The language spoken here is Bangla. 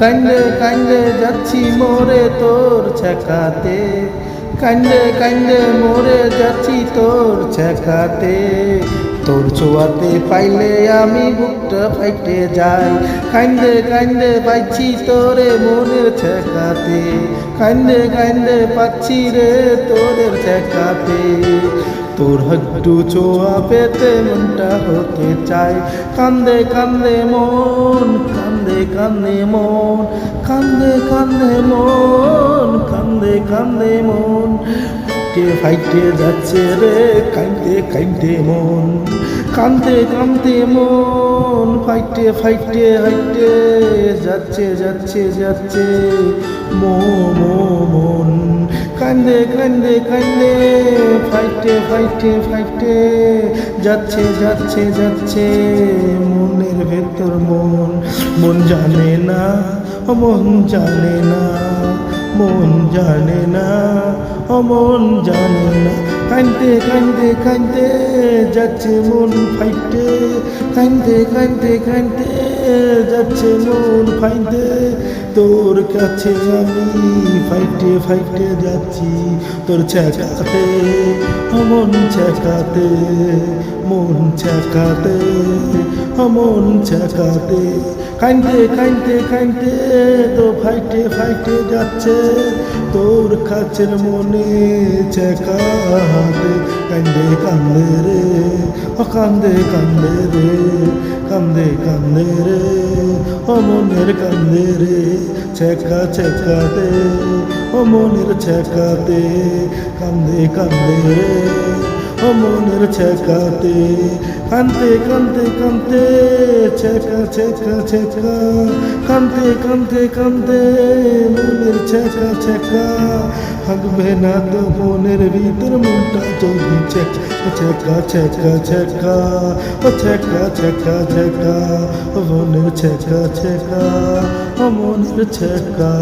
কান্দে কান্দে যাচ্ছি মোরে তোর ছেকাতে কান্দে কান্দে মোরে যাচ্ছি তোর ছেকাতে তোর ছোঁয়াতে পাইলে আমি বুকটা ফাইটে যাই। কান্দে কান্দে পাইছি তোরে মনের ছেকাতে কান্দে কান্দে পাচ্ছি রে তোরের ছেকাতে তোর হাড্ডু ছোঁয়া পেতে মনটা হতে চাই কান্দে কান্দে মন, কান্দে কান্দে মন, কান্দে কান্দে মন, কান্দে কান্দে মন। ফাইটে ফাইটে যাচ্ছে রে কান্দে কান্দে মন, কান্দে কান্দে মন। ফাইটে ফাইটে হাইটে যাচ্ছে যাচ্ছে যাচ্ছে, মো মো, মন। কান্দে কান্দে কান্দে, ফাইটে ফাইটে ফাইটে, যাচ্ছে যাচ্ছে যাচ্ছে, মনের ভেতর মন। মন জানে না মন জানে না, মন জানে না ও মন জানে না। কান্দে কান্দে কান্দে, যাচ্ছে মন ফাইটে। কান্দে কান্দে কান্দে, যাচ্ছে মন ফাইটে। তোর কাছে আমি ফাইটে ফাইটে যাচ্ছি। তোর ছেকাতে ও মন ছেকাতে মন ছেকাতে ও মন ছেকাতে কান্দে কান্দে কান্দে তো ফাইটে ফাইটে যাচ্ছে। তোর কাছের মনে ছেকাতে কান্দে কান্দে রে ও কান্দে কান্দে রে, কান্দে কান্দে রে। ও মনের কান্দে রে ছেকা ছেকাতে ও মনের ছেকাতে কান্দে কান্দে রে ও মনের ছেকাতে কান্দে কান্দে কান্দে। ছেকা ছেকা ছেকা কান্দে কান্দে কান্দে মনের ছেকা ছেকা থাকবে না তো মনের ভিতর মনটা যদি ছেকা ছেকা ছেকা ছেকা ও ছেকা ছেকা ছেকা মনের ছেকা ছেকা ও মনের ছেকা